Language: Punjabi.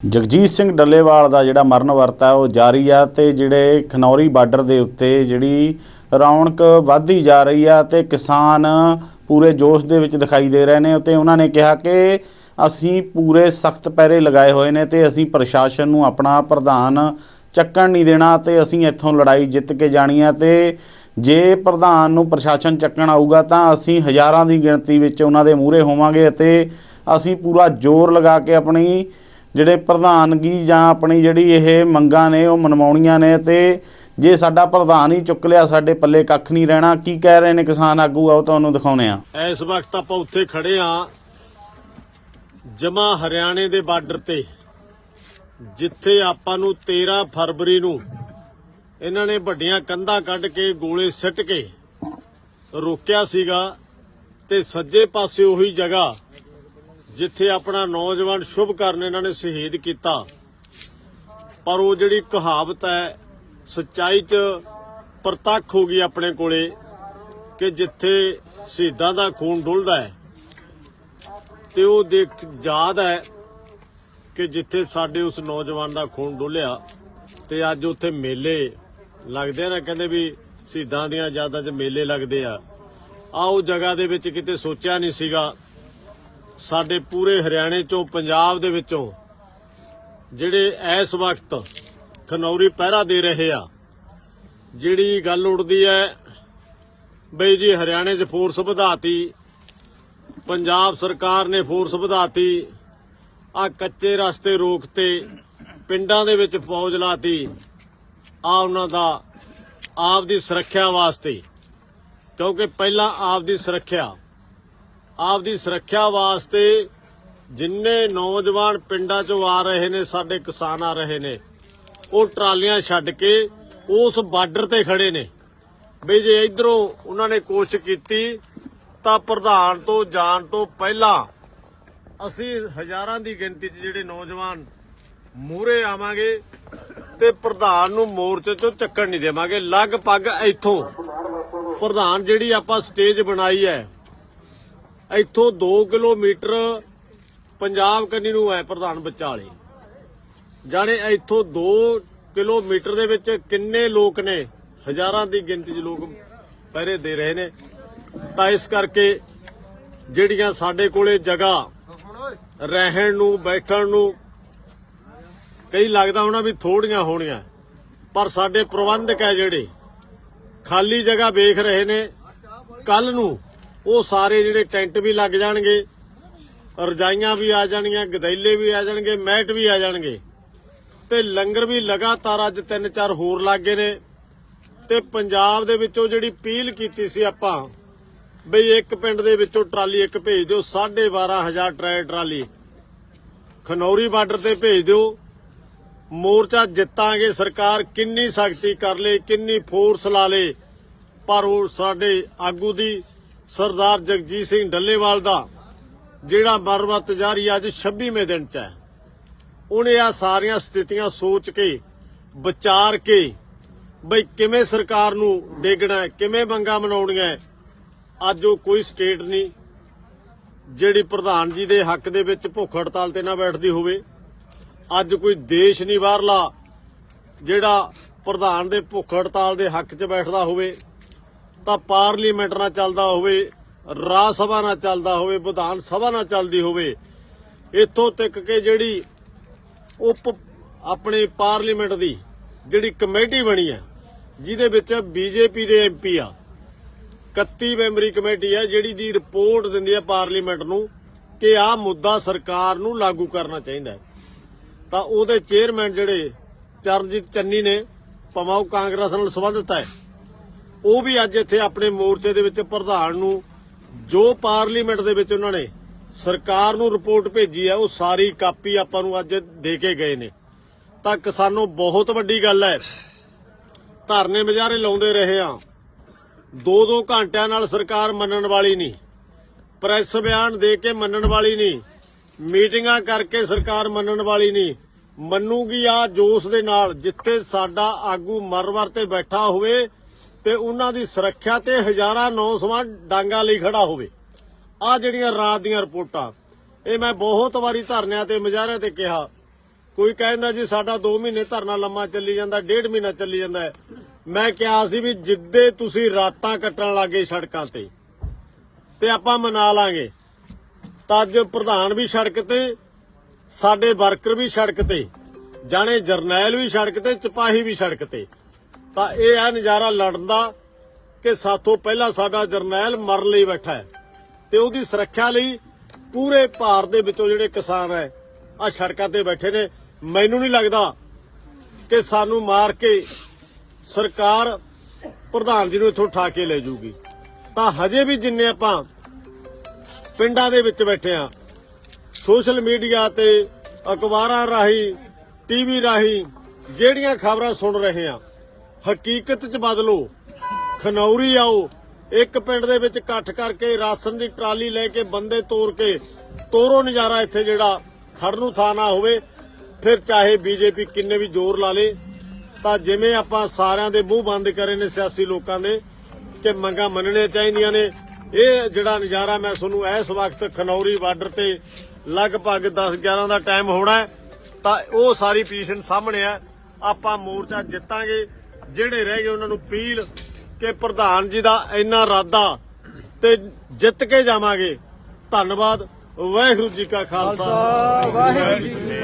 ਜਗਜੀਤ ਸਿੰਘ ਡੱਲੇਵਾਲ ਦਾ ਜਿਹੜਾ ਮਰਨ ਵਰਤ ਹੈ ਉਹ ਜਾਰੀ ਆ ਤੇ ਜਿਹੜੇ ਖਨੌਰੀ ਬਾਰਡਰ ਦੇ ਉੱਤੇ ਜਿਹੜੀ ਰੌਣਕ ਵੱਧਦੀ ਜਾ ਰਹੀ ਆ ਤੇ ਕਿਸਾਨ ਪੂਰੇ ਜੋਸ਼ ਦੇ ਵਿੱਚ ਦਿਖਾਈ ਦੇ ਰਹੇ ਨੇ ਤੇ ਉਹਨਾਂ ਨੇ ਕਿਹਾ ਕਿ ਅਸੀਂ ਪੂਰੇ ਸਖਤ ਪੈਰੇ ਲਗਾਏ ਹੋਏ ਨੇ ਤੇ ਅਸੀਂ ਪ੍ਰਸ਼ਾਸਨ ਨੂੰ ਆਪਣਾ ਪ੍ਰਧਾਨ ਚੱਕਣ ਨਹੀਂ ਦੇਣਾ ਤੇ ਅਸੀਂ ਇੱਥੋਂ ਲੜਾਈ ਜਿੱਤ ਕੇ ਜਾਣੀ ਆ ਤੇ ਜੇ ਪ੍ਰਧਾਨ ਨੂੰ ਪ੍ਰਸ਼ਾਸਨ ਚੱਕਣ ਆਊਗਾ ਤਾਂ ਅਸੀਂ ਹਜ਼ਾਰਾਂ ਦੀ ਗਿਣਤੀ ਵਿੱਚ ਉਹਨਾਂ ਦੇ ਮੂਹਰੇ ਹੋਵਾਂਗੇ ਅਤੇ ਅਸੀਂ ਪੂਰਾ ਜ਼ੋਰ ਲਗਾ ਕੇ ਆਪਣੀ ਜਿਹੜੇ ਪ੍ਰਧਾਨਗੀ ਜਾਂ ਆਪਣੀ ਜਿਹੜੀ ਇਹ ਮੰਗਾਂ ਨੇ, ਉਹ ਮਨਵਾਉਣੀਆਂ ਨੇ ਤੇ ਜੇ ਸਾਡਾ ਪ੍ਰਧਾਨ ਹੀ ਚੁੱਕ ਲਿਆ, ਸਾਡੇ ਪੱਲੇ ਕੱਖ ਨਹੀਂ ਰਹਿਣਾ, ਕੀ ਕਹਿ ਰਹੇ ਨੇ ਕਿਸਾਨ ਆਗੂ? ਆਓ ਤੁਹਾਨੂੰ ਦਿਖਾਉਨੇ ਆ ਇਸ ਵਕਤ ਆਪਾਂ ਉੱਥੇ ਖੜੇ ਆ ਜਮਾ ਹਰਿਆਣੇ ਦੇ ਬਾਰਡਰ ਤੇ, ਜਿੱਥੇ ਆਪਾਂ ਨੂੰ 13 ਫਰਵਰੀ ਨੂੰ ਇਹਨਾਂ ਨੇ ਵੱਡੀਆਂ ਕੰਧਾਂ ਕੱਢ ਕੇ, ਗੋਲੇ ਸਿੱਟ ਕੇ ਰੋਕਿਆ ਸੀਗਾ ਤੇ ਸੱਜੇ ਪਾਸੇ ਉਹੀ ਜਗ੍ਹਾ ਜਿੱਥੇ ਆਪਣਾ ਨੌਜਵਾਨ ਸ਼ੁਭ ਕਰਨ ਇਹਨਾਂ ਨੇ ਸ਼ਹੀਦ ਕੀਤਾ। ਪਰ ਉਹ ਜਿਹੜੀ ਕਹਾਵਤ ਹੈ, ਸੱਚਾਈ 'ਚ ਪ੍ਰਤੱਖ ਹੋ ਗਈ ਆਪਣੇ ਕੋਲੇ ਕਿ ਜਿੱਥੇ ਸ਼ਹੀਦਾਂ ਦਾ ਖੂਨ ਡੁੱਲਦਾ ਹੈ, ਤੇ ਉਹ ਦੇਖ ਯਾਦ ਹੈ ਕਿ ਜਿੱਥੇ ਸਾਡੇ ਉਸ ਨੌਜਵਾਨ ਦਾ ਖੂਨ ਡੁੱਲਿਆ ਤੇ ਅੱਜ ਉੱਥੇ ਮੇਲੇ ਲੱਗਦੇ ਆ ਨਾ। ਕਹਿੰਦੇ ਵੀ ਸ਼ਹੀਦਾਂ ਦੀਆਂ ਯਾਦਾਂ 'ਚ ਮੇਲੇ ਲੱਗਦੇ ਆ। ਆ ਉਹ ਜਗ੍ਹਾ ਦੇ ਵਿੱਚ ਕਿਤੇ ਸੋਚਿਆ ਨਹੀਂ ਸੀਗਾ ਸਾਡੇ ਪੂਰੇ ਹਰਿਆਣੇ ਚੋਂ, ਪੰਜਾਬ ਦੇ ਵਿੱਚੋਂ ਜਿਹੜੇ ਇਸ ਵਕਤ ਖਨੌਰੀ ਪਹਿਰਾ ਦੇ ਰਹੇ ਆ, ਜਿਹੜੀ ਗੱਲ ਉੱਡਦੀ ਹੈ, ਬਈ ਜੀ ਹਰਿਆਣੇ 'ਚ ਫੋਰਸ ਵਧਾਤੀ, ਪੰਜਾਬ ਸਰਕਾਰ ਨੇ ਫੋਰਸ ਵਧਾਤੀ ਆ ਕੱਚੇ ਰਸਤੇ ਰੋਕਤੇ, ਪਿੰਡਾਂ ਦੇ ਵਿੱਚ ਫੌਜ ਲਾਤੀ ਆ ਉਹਨਾਂ ਦਾ ਆਪ ਦੀ ਸੁਰੱਖਿਆ ਵਾਸਤੇ, ਕਿਉਂਕਿ ਪਹਿਲਾਂ ਆਪ ਦੀ ਸੁਰੱਖਿਆ ਆਪ ਦੀ ਸੁਰੱਖਿਆ ਵਾਸਤੇ ਜਿੰਨੇ ਨੌਜਵਾਨ ਪਿੰਡਾਂ 'ਚੋਂ ਆ ਰਹੇ ਨੇ, ਸਾਡੇ ਕਿਸਾਨ ਆ ਰਹੇ ਨੇ, ਉਹ ਟਰਾਲੀਆਂ ਛੱਡ ਕੇ ਉਸ ਬਾਰਡਰ ਤੇ ਖੜੇ ਨੇ। ਵੀ ਜੇ ਇਧਰੋਂ ਉਹਨਾਂ ਨੇ ਕੋਸ਼ਿਸ਼ ਕੀਤੀ, ਤਾਂ ਪ੍ਰਧਾਨ ਤੋਂ ਜਾਣ ਤੋਂ ਪਹਿਲਾਂ ਅਸੀਂ ਹਜ਼ਾਰਾਂ ਦੀ ਗਿਣਤੀ 'ਚ ਜਿਹੜੇ ਨੌਜਵਾਨ ਮੂਹਰੇ ਆਵਾਂਗੇ ਤੇ ਪ੍ਰਧਾਨ ਨੂੰ ਮੋਰਚੇ 'ਚੋਂ ਚੱਕਣ ਨਹੀਂ ਦੇਵਾਂਗੇ। ਲਗਭਗ ਇੱਥੋਂ ਪ੍ਰਧਾਨ ਜਿਹੜੀ ਆਪਾਂ ਸਟੇਜ ਬਣਾਈ ਹੈ ਇੱਥੋਂ 2 ਕਿਲੋਮੀਟਰ ਪੰਜਾਬ ਕੰਨੀ ਨੂੰ ਹੈ ਪ੍ਰਧਾਨ ਵਿਚਾਲੇ। ਜਾਣੇ ਇੱਥੋਂ 2 ਕਿਲੋਮੀਟਰ ਦੇ ਵਿੱਚ ਕਿੰਨੇ ਲੋਕ ਨੇ? ਹਜ਼ਾਰਾਂ ਦੀ ਗਿਣਤੀ 'ਚ ਲੋਕ ਪਹਿਰੇ ਦੇ ਰਹੇ ਨੇ। ਤਾਂ ਇਸ ਕਰਕੇ ਜਿਹੜੀਆਂ ਸਾਡੇ ਕੋਲੇ ਜਗ੍ਹਾ ਰਹਿਣ ਨੂੰ, ਬੈਠਣ ਨੂੰ ਕਈ ਲੱਗਦਾ ਹੋਣਾ ਵੀ ਥੋੜੀਆਂ ਹੋਣੀਆਂ, ਪਰ ਸਾਡੇ ਪ੍ਰਬੰਧਕ ਹੈ ਜਿਹੜੇ, ਖਾਲੀ ਜਗ੍ਹਾ ਵੇਖ ਰਹੇ ਨੇ। ਕੱਲ ਨੂੰ ਉਹ ਸਾਰੇ ਜਿਹੜੇ ਟੈਂਟ ਵੀ ਲੱਗ ਜਾਣਗੇ, ਰਜਾਈਆਂ ਵੀ ਆ ਜਾਣਗੀਆਂ, ਗਦੈਲੇ ਵੀ ਆ ਜਾਣਗੇ, ਮੈਟ ਵੀ ਆ ਜਾਣਗੇ। ਤੇ ਲੰਗਰ ਵੀ ਲਗਾਤਾਰ ਅੱਜ ਤਿੰਨ ਚਾਰ ਹੋਰ ਲੱਗੇ ਨੇ। ਤੇ ਪੰਜਾਬ ਦੇ ਵਿੱਚੋਂ ਜਿਹੜੀ ਅਪੀਲ ਕੀਤੀ ਸੀ ਆਪਾਂ, ਬਈ ਇੱਕ ਪਿੰਡ ਦੇ ਵਿੱਚੋਂ ਟਰਾਲੀ ਇੱਕ ਭੇਜ ਦਿਓ 12500 ਟਰੈ ਟਰਾਲੀ। ਖਨੌਰੀ ਬਾਰਡਰ ਤੇ ਭੇਜ ਦਿਓ। ਮੋਰਚਾ ਜਿੱਤਾਂਗੇ, ਸਰਕਾਰ ਕਿੰਨੀ ਸਖਤੀ ਕਰ ਲੇ, ਕਿੰਨੀ ਫੋਰਸ ਲਾ ਲੇ, ਪਰ ਉਹ ਸਾਡੇ ਆਗੂ ਦੀ ਸਰਦਾਰ ਜਗਜੀਤ ਸਿੰਘ ਡੱਲੇਵਾਲ ਦਾ, ਜਿਹੜਾ ਬਰਬਤ ਜਾਰੀ ਅੱਜ 26ਵੇਂ ਦਿਨ ਚ ਹੈ। ਉਹਨੇ ਆ ਸਾਰੀਆਂ ਸਥਿਤੀਆਂ ਸੋਚ ਕੇ, ਵਿਚਾਰ ਕੇ, ਬਈ ਕਿਵੇਂ ਸਰਕਾਰ ਨੂੰ ਡੇਗਣਾ ਕਿਵੇਂ ਮੰਗਾ ਮਨਾਉਣੀਆਂ ਅੱਜ ਉਹ ਕੋਈ ਸਟੇਟ ਨਹੀਂ, ਜਿਹੜੀ ਪ੍ਰਧਾਨ ਜੀ ਦੇ ਹੱਕ ਦੇ ਵਿੱਚ ਭੁੱਖ ਹੜਤਾਲ ਤੇ ਨਾ ਬੈਠਦੀ ਹੋਵੇ। ਅੱਜ ਕੋਈ ਦੇਸ਼ ਨਹੀਂ ਬਾਹਰਲਾ, ਜਿਹੜਾ ਪ੍ਰਧਾਨ ਦੇ ਭੁੱਖ ਹੜਤਾਲ ਦੇ ਹੱਕ 'ਚ ਬੈਠਦਾ ਹੋਵੇ। ਤਾਂ ਪਾਰਲੀਮੈਂਟ ਨਾਲ ਚੱਲਦਾ ਹੋਵੇ, ਰਾਜ ਸਭਾ ਨਾਲ ਚੱਲਦਾ ਹੋਵੇ, ਵਿਧਾਨ ਸਭਾ ਨਾਲ ਚੱਲਦੀ ਹੋਵੇ, ਇੱਥੋਂ ਤੱਕ ਕਿ ਜਿਹੜੀ ਉਪ ਆਪਣੇ ਪਾਰਲੀਮੈਂਟ ਦੀ ਜਿਹੜੀ ਕਮੇਟੀ ਬਣੀ ਹੈ, ਜਿਹਦੇ ਵਿੱਚ ਬੀਜੇਪੀ ਦੇ ਐਮਪੀ ਆ 31 ਮੈਂਬਰੀ ਕਮੇਟੀ ਹੈ, ਜਿਹੜੀ ਦੀ ਰਿਪੋਰਟ ਦਿੰਦੀ ਹੈ ਪਾਰਲੀਮੈਂਟ ਨੂੰ ਕਿ ਆਹ ਮੁੱਦਾ ਸਰਕਾਰ ਨੂੰ ਲਾਗੂ ਕਰਨਾ ਚਾਹੀਦਾ ਹੈ। ਤਾਂ ਉਹਦੇ ਚੇਅਰਮੈਨ ਜਿਹੜੇ ਚਰਨਜੀਤ ਚੰਨੀ ਨੇ, ਭਾਵੇਂ ਉਹ ਕਾਂਗਰਸ ਨਾਲ ਸੰਬੰਧਿਤ ਹੈ ਉਹ ਵੀ ਅੱਜ ਇੱਥੇ ਆਪਣੇ ਮੋਰਚੇ ਦੇ ਵਿੱਚ ਪ੍ਰਧਾਨ ਨੂੰ, ਜੋ ਪਾਰਲੀਮੈਂਟ ਦੇ ਵਿੱਚ ਉਹਨਾਂ ਨੇ ਸਰਕਾਰ ਨੂੰ ਰਿਪੋਰਟ ਭੇਜੀ ਹੈ, ਉਹ ਸਾਰੀ ਕਾਪੀ ਆਪਾਂ ਨੂੰ ਅੱਜ ਦੇ ਕੇ ਗਏ ਨੇ। ਤਾਂ ਕਿਸਾਨੋ, ਬਹੁਤ ਵੱਡੀ ਗੱਲ ਹੈ। ਧਰਨੇ ਮਜਾਰੇ ਲਾਉਂਦੇ ਰਹੇ ਆ ਦੋ ਦੋ ਘੰਟਿਆਂ ਨਾਲ ਸਰਕਾਰ ਮੰਨਣ ਵਾਲੀ ਨਹੀਂ। ਪ੍ਰੈਸ ਬਿਆਨ ਦੇ ਕੇ ਮੰਨਣ ਵਾਲੀ ਨਹੀਂ। ਮੀਟਿੰਗਾਂ ਕਰਕੇ ਸਰਕਾਰ ਮੰਨਣ ਵਾਲੀ ਨਹੀਂ। ਮੰਨੂਗੀ ਆ ਜੋਸ਼ ਦੇ ਨਾਲ, ਜਿੱਥੇ ਸਾਡਾ ਆਗੂ ਮਰਵਰ ਤੇ ਬੈਠਾ ਹੋਵੇ ਤੇ ਉਹਨਾਂ ਦੀ ਸੁਰੱਖਿਆ ਤੇ ਹਜ਼ਾਰਾਂ ਨੌਜਵਾਨ ਡਾਂਗਾ ਲਈ ਖੜਾ ਹੋਵੇ। ਆ ਜਿਹੜੀਆਂ ਰਾਤ ਦੀਆਂ ਰਿਪੋਰਟਾਂ, ਇਹ ਮੈਂ ਬਹੁਤ ਵਾਰੀ ਧਰਨਿਆਂ ਤੇ ਮੁਜ਼ਾਹਰਿਆਂ ਤੇ ਕਿਹਾ। ਕੋਈ ਕਹਿੰਦਾ ਜੀ ਸਾਡਾ 2 ਮਹੀਨੇ ਧਰਨਾ ਲੰਮਾ ਚੱਲੀ ਜਾਂਦਾ, ਡੇਢ ਮਹੀਨਾ ਚੱਲੀ ਜਾਂਦਾ ਮੈਂ ਕਿਹਾ ਸੀ ਵੀ ਜਿੱਦੇ ਤੁਸੀਂ ਰਾਤਾਂ ਕੱਟਣ ਲੱਗੇ ਸੜਕਾਂ ਤੇ ਤੇ ਆਪਾਂ ਮਨਾ ਲਾਂਗੇ। ਤਾਂ ਅੱਜ ਪ੍ਰਧਾਨ ਵੀ ਸੜਕ ਤੇ, ਸਾਡੇ ਵਰਕਰ ਵੀ ਸੜਕ ਤੇ, ਜਾਣੇ ਜਰਨੈਲ ਵੀ ਸੜਕ ਤੇ ਸਿਪਾਹੀ ਵੀ ਸੜਕ ਤੇ। ਤਾਂ ਇਹ ਹੈ ਨਜ਼ਾਰਾ ਲੜਨ ਦਾ ਕਿ ਸਾਥੋਂ ਪਹਿਲਾਂ ਸਾਡਾ ਜਰਨੈਲ ਮਰਨ ਲਈ ਬੈਠਾ ਹੈ ਤੇ ਉਹਦੀ ਸੁਰੱਖਿਆ ਲਈ ਪੂਰੇ ਭਾਰਤ ਦੇ ਵਿੱਚੋਂ ਜਿਹੜੇ ਕਿਸਾਨ ਹੈ ਆ ਸੜਕਾਂ ਤੇ ਬੈਠੇ ਨੇ। ਮੈਨੂੰ ਨਹੀਂ ਲੱਗਦਾ ਕਿ ਸਾਨੂੰ ਮਾਰ ਕੇ ਸਰਕਾਰ ਪ੍ਰਧਾਨ ਜੀ ਨੂੰ ਇੱਥੋਂ ਉਠਾ ਕੇ ਲੈ ਜਾਊਗੀ। ਤਾਂ ਹਜੇ ਵੀ ਜਿੰਨੇ ਆਪਾਂ ਪਿੰਡਾਂ ਦੇ ਵਿੱਚ ਬੈਠੇ ਆ ਸੋਸ਼ਲ ਮੀਡੀਆ ਤੇ ਅਖਬਾਰਾਂ ਰਾਹੀਂ, ਟੀਵੀ ਰਾਹੀਂ ਜਿਹੜੀਆਂ ਖਬਰਾਂ ਸੁਣ ਰਹੇ ਆ ਹਕੀਕਤ 'ਚ ਬਦਲੋ। ਖਨੌਰੀ ਆਓ। ਇੱਕ ਪਿੰਡ ਦੇ ਵਿੱਚ ਇਕੱਠ ਕਰਕੇ ਰਾਸ਼ਨ ਦੀ ਟਰਾਲੀ ਲੈ ਕੇ ਬੰਦੇ ਤੋਰ ਕੇ ਤੋਰੋ ਨਜ਼ਾਰਾ ਇੱਥੇ ਜਿਹੜਾ ਖੜਨ ਨੂੰ ਥਾਂ ਨਾ ਹੋਵੇ। ਫਿਰ ਚਾਹੇ ਬੀਜੇਪੀ ਕਿੰਨੇ ਵੀ ਜ਼ੋਰ ਲਾ ਲੇ, ਤਾਂ ਜਿਵੇਂ ਆਪਾਂ ਸਾਰਿਆਂ ਦੇ ਮੂੰਹ ਬੰਦ ਕਰੇ ਨੇ ਸਿਆਸੀ ਲੋਕਾਂ ਦੇ, ਕਿ ਮੰਗਾਂ ਮੰਨਣੀਆਂ ਚਾਹੀਦੀਆਂ ਨੇ। ਇਹ ਜਿਹੜਾ ਨਜ਼ਾਰਾ ਮੈਂ ਤੁਹਾਨੂੰ ਇਸ ਵਕਤ ਖਨੌਰੀ ਬਾਰਡਰ ਤੇ ਲਗਭਗ 10 11 ਦਾ ਟਾਈਮ ਹੋਣਾ ਤਾਂ ਉਹ ਸਾਰੀ ਪੋਜੀਸ਼ਨ ਸਾਹਮਣੇ ਆ ਆਪਾਂ ਮੋਰਚਾ ਜਿੱਤਾਂਗੇ। ਜਿਹੜੇ ਰਹਿ ਗਏ ਉਹਨਾਂ ਨੂੰ ਅਪੀਲ ਕਿ ਪ੍ਰਧਾਨ ਜੀ ਦਾ ਇੰਨਾ ਇਰਾਦਾ ਤੇ ਜਿੱਤ ਕੇ ਜਾਵਾਂਗੇ। ਧੰਨਵਾਦ। ਵਾਹਿਗੁਰੂ ਜੀ ਕਾ ਖਾਲਸਾ। ਵਾਹਿਗੁਰੂ ਜੀ